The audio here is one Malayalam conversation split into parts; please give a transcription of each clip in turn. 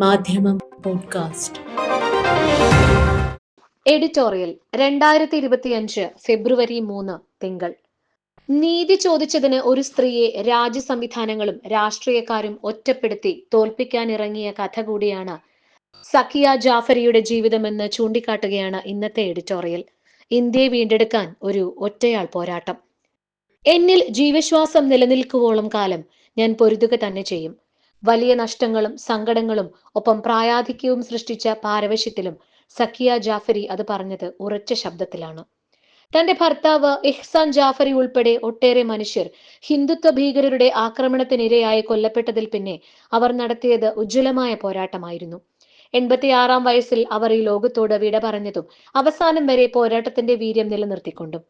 മാധ്യമം പോഡ്കാസ്റ്റ്. എഡിറ്റോറിയൽ രണ്ടായിരത്തി ഇരുപത്തിയഞ്ച് ഫെബ്രുവരി മൂന്ന് തിങ്കൾ. നീതി ചോദിച്ചതിന് ഒരു സ്ത്രീയെ രാജ്യ സംവിധാനങ്ങളും രാഷ്ട്രീയക്കാരും ഒറ്റപ്പെടുത്തി തോൽപ്പിക്കാനിറങ്ങിയ കഥ കൂടിയാണ് സഖിയ ജാഫരിയുടെ ജീവിതമെന്ന് ചൂണ്ടിക്കാട്ടുകയാണ് ഇന്നത്തെ എഡിറ്റോറിയൽ. ഇന്ത്യയെ വീണ്ടെടുക്കാൻ ഒരു ഒറ്റയാൾ പോരാട്ടം. എന്നിൽ ജീവശ്വാസം നിലനിൽക്കുവോളം കാലം ഞാൻ പൊരുതുക തന്നെ ചെയ്യും. വലിയ നഷ്ടങ്ങളും സങ്കടങ്ങളും ഒപ്പം പ്രായാധിക്യവും സൃഷ്ടിച്ച പാരവശ്യത്തിലും സക്കിയ ജാഫരി അത് പറഞ്ഞത് ഉറച്ച ശബ്ദത്തിലാണ്. തന്റെ ഭർത്താവ് ഇഹ്സാൻ ജാഫരി ഉൾപ്പെടെ ഒട്ടേറെ മനുഷ്യർ ഹിന്ദുത്വ ഭീകരരുടെ ആക്രമണത്തിനിരയായി കൊല്ലപ്പെട്ടതിൽ പിന്നെ അവർ നടത്തിയത് ഉജ്ജ്വലമായ പോരാട്ടമായിരുന്നു. എൺപത്തിയാറാം വയസ്സിൽ അവർ ഈ ലോകത്തോട് വിട പറഞ്ഞതും അവസാനം വരെ പോരാട്ടത്തിന്റെ വീര്യം നിലനിർത്തിക്കൊണ്ടും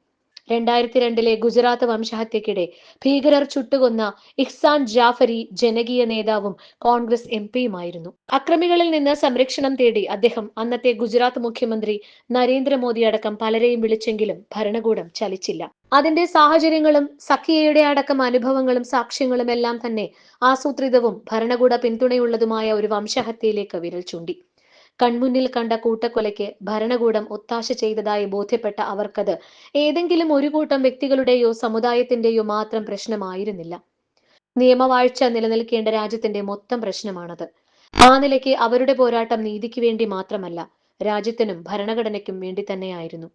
രണ്ടായിരത്തി രണ്ടിലെ ഗുജറാത്ത് വംശഹത്യക്കിടെ ഭീകരർ ചുട്ടുകൊന്ന ഇഹ്സാൻ ജാഫരി ജനകീയ നേതാവും കോൺഗ്രസ് എം പിയുമായിരുന്നു. അക്രമികളിൽ നിന്ന് സംരക്ഷണം തേടി അദ്ദേഹം അന്നത്തെ ഗുജറാത്ത് മുഖ്യമന്ത്രി നരേന്ദ്രമോദി അടക്കം പലരെയും വിളിച്ചെങ്കിലും ഭരണകൂടം ചലിച്ചില്ല. അതിന്റെ സാഹചര്യങ്ങളും സഖിയയുടെ അടക്കം അനുഭവങ്ങളും സാക്ഷ്യങ്ങളും എല്ലാം തന്നെ ആസൂത്രിതവും ഭരണകൂട പിന്തുണയുള്ളതുമായ ഒരു വംശഹത്യയിലേക്ക് വിരൽ ചൂണ്ടി. കൺമുന്നിൽ കണ്ട കൂട്ടക്കൊലയ്ക്ക് ഭരണകൂടം ഒത്താശ ചെയ്തതായി ബോധ്യപ്പെട്ട അവർക്കത് ഏതെങ്കിലും ഒരു കൂട്ടം വ്യക്തികളുടെയോ സമുദായത്തിന്റെയോ മാത്രം പ്രശ്നമായിരുന്നില്ല. നിയമവാഴ്ച നിലനിൽക്കേണ്ട രാജ്യത്തിന്റെ മൊത്തം പ്രശ്നമാണത്. ആ നിലയ്ക്ക് അവരുടെ പോരാട്ടം നീതിക്ക് വേണ്ടി മാത്രമല്ല രാജ്യത്തിനും ഭരണഘടനയ്ക്കും വേണ്ടി തന്നെയായിരുന്നു.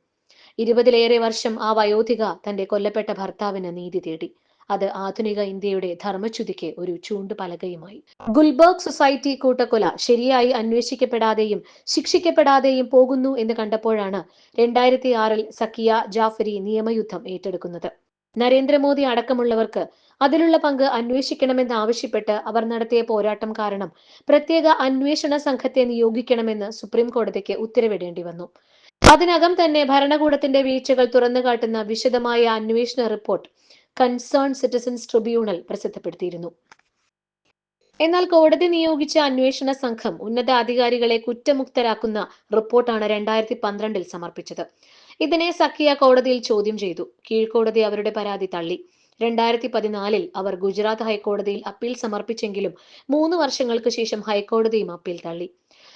ഇരുപതിലേറെ വർഷം ആ വയോധിക തന്റെ കൊല്ലപ്പെട്ട ഭർത്താവിന് നീതി തേടി. അത് ആധുനിക ഇന്ത്യയുടെ ധർമ്മച്യുതിക്ക് ഒരു ചൂണ്ടുപലകയുമായി. ഗുൽബർഗ് സൊസൈറ്റി കൂട്ടക്കൊല ശരിയായി അന്വേഷിക്കപ്പെടാതെയും ശിക്ഷിക്കപ്പെടാതെയും പോകുന്നു എന്ന് കണ്ടപ്പോഴാണ് രണ്ടായിരത്തി ആറിൽ സക്കിയ ജാഫരി നിയമയുദ്ധം ഏറ്റെടുക്കുന്നത്. നരേന്ദ്രമോദി അടക്കമുള്ളവർക്ക് അതിലുള്ള പങ്ക് അന്വേഷിക്കണമെന്ന് ആവശ്യപ്പെട്ട് അവർ നടത്തിയ പോരാട്ടം കാരണം പ്രത്യേക അന്വേഷണ സംഘത്തെ നിയോഗിക്കണമെന്ന് സുപ്രീം കോടതിക്ക് ഉത്തരവിടേണ്ടി വന്നു. അതിനകം തന്നെ ഭരണകൂടത്തിന്റെ വീഴ്ചകൾ തുറന്നുകാട്ടുന്ന വിശദമായ അന്വേഷണ റിപ്പോർട്ട് കൺസേൺ സിറ്റിസൺസ് ട്രിബ്യൂണൽ പ്രസിദ്ധപ്പെടുത്തിയിരുന്നു. എന്നാൽ കോടതി നിയോഗിച്ച അന്വേഷണ സംഘം ഉന്നത അധികാരികളെ കുറ്റമുക്തരാക്കുന്ന റിപ്പോർട്ടാണ് രണ്ടായിരത്തി പന്ത്രണ്ടിൽ സമർപ്പിച്ചത്. ഇതിനെ സഖിയ കോടതിയിൽ ചോദ്യം ചെയ്തു. കീഴ്ക്കോടതി അവരുടെ പരാതി തള്ളി. രണ്ടായിരത്തി പതിനാലിൽ അവർ ഗുജറാത്ത് ഹൈക്കോടതിയിൽ അപ്പീൽ സമർപ്പിച്ചെങ്കിലും മൂന്ന് വർഷങ്ങൾക്ക് ശേഷം ഹൈക്കോടതിയും അപ്പീൽ തള്ളി.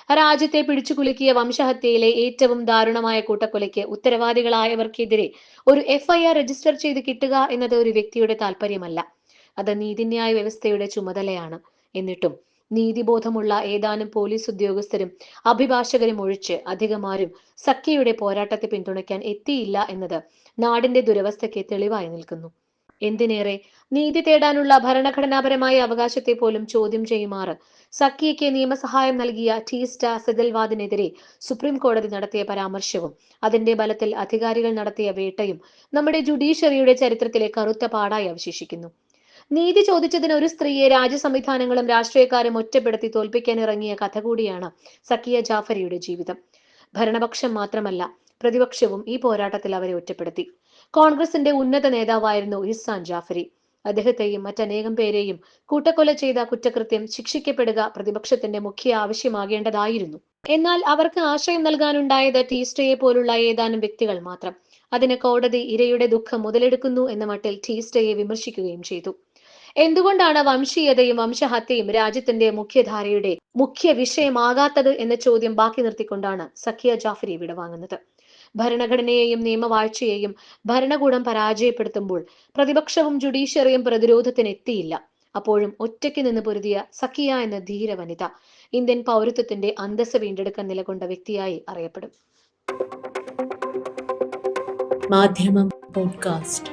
രാജ്യത്തെ പിടിച്ചുകുലുക്കിയ വംശഹത്യയിലെ ഏറ്റവും ദാരുണമായ കൂട്ടക്കൊലയ്ക്ക് ഉത്തരവാദികളായവർക്കെതിരെ ഒരു എഫ്ഐആർ രജിസ്റ്റർ ചെയ്ത് കിട്ടുക എന്നത് ഒരു വ്യക്തിയുടെ താല്പര്യമല്ല അത് നീതിന്യായ വ്യവസ്ഥയുടെ ചുമതലയാണ്. എന്നിട്ടും നീതിബോധമുള്ള ഏതാനും പോലീസ് ഉദ്യോഗസ്ഥരും അഭിഭാഷകരും ഒഴിച്ച് അധികമാരും സഖ്യയുടെ പോരാട്ടത്തെ പിന്തുണയ്ക്കാൻ എത്തിയില്ല എന്നത് നാടിന്റെ ദുരവസ്ഥയ്ക്ക് തെളിവായി നിൽക്കുന്നു. എന്തിനേറെ? നീതി തേടാനുള്ള ഭരണഘടനാപരമായ അവകാശത്തെ പോലും ചോദ്യം ചെയ്യുമാറ്. സഖിയയ്ക്ക് നിയമസഹായം നൽകിയ ടീസ്റ്റ സെദൽവാദിനെതിരെ സുപ്രീം കോടതി നടത്തിയ പരാമർശവും അതിന്റെ ബലത്തിൽ അധികാരികൾ നടത്തിയ വേട്ടയും നമ്മുടെ ജുഡീഷ്യറിയുടെ ചരിത്രത്തിലെ കറുത്ത പാടായി അവശേഷിക്കുന്നു. നീതി ചോദിച്ചതിന് ഒരു സ്ത്രീയെ രാജ്യ സംവിധാനങ്ങളും രാഷ്ട്രീയക്കാരും ഒറ്റപ്പെടുത്തി തോൽപ്പിക്കാൻ ഇറങ്ങിയ കഥ കൂടിയാണ് സക്കിയ ജാഫരിയുടെ ജീവിതം. ഭരണപക്ഷം മാത്രമല്ല പ്രതിപക്ഷവും ഈ പോരാട്ടത്തിൽ അവരെ ഒറ്റപ്പെടുത്തി. കോൺഗ്രസിന്റെ ഉന്നത നേതാവായിരുന്നു ഇസ്സാൻ ജാഫരി. അദ്ദേഹത്തെയും മറ്റനേകം പേരെയും കൂട്ടക്കൊല ചെയ്ത കുറ്റകൃത്യം ശിക്ഷിക്കപ്പെടുക പ്രതിപക്ഷത്തിന്റെ മുഖ്യ ആവശ്യമാകേണ്ടതായിരുന്നു. എന്നാൽ അവർക്ക് ആശ്രയം നൽകാനുണ്ടായത് ടീസ്റ്റയെ പോലുള്ള ഏതാനും വ്യക്തികൾ മാത്രം. അതിന് കോടതി ഇരയുടെ ദുഃഖം മുതലെടുക്കുന്നു എന്ന മട്ടിൽ ടീസ്റ്റയെ വിമർശിക്കുകയും ചെയ്തു. എന്തുകൊണ്ടാണ് വംശീയതയും വംശഹത്യയും രാജ്യത്തിന്റെ മുഖ്യധാരയുടെ മുഖ്യ വിഷയമാകാത്തത് എന്ന ചോദ്യം ബാക്കി നിർത്തിക്കൊണ്ടാണ് സഖിയ ജാഫരി വിടവാങ്ങുന്നത്. ഭരണഘടനയെയും നിയമവാഴ്ചയെയും ഭരണകൂടം പരാജയപ്പെടുത്തുമ്പോൾ പ്രതിപക്ഷവും ജുഡീഷ്യറിയും പ്രതിരോധത്തിന് എത്തിയില്ല. അപ്പോഴും ഒറ്റയ്ക്ക് നിന്ന് പൊരുതിയ സഖിയ എന്ന ധീര വനിത ഇന്ത്യൻ പൗരത്വത്തിന്റെ അന്തസ് വീണ്ടെടുക്കാൻ നിലകൊണ്ട വ്യക്തിയായി അറിയപ്പെടും. മാധ്യമം പോഡ്കാസ്റ്റ്.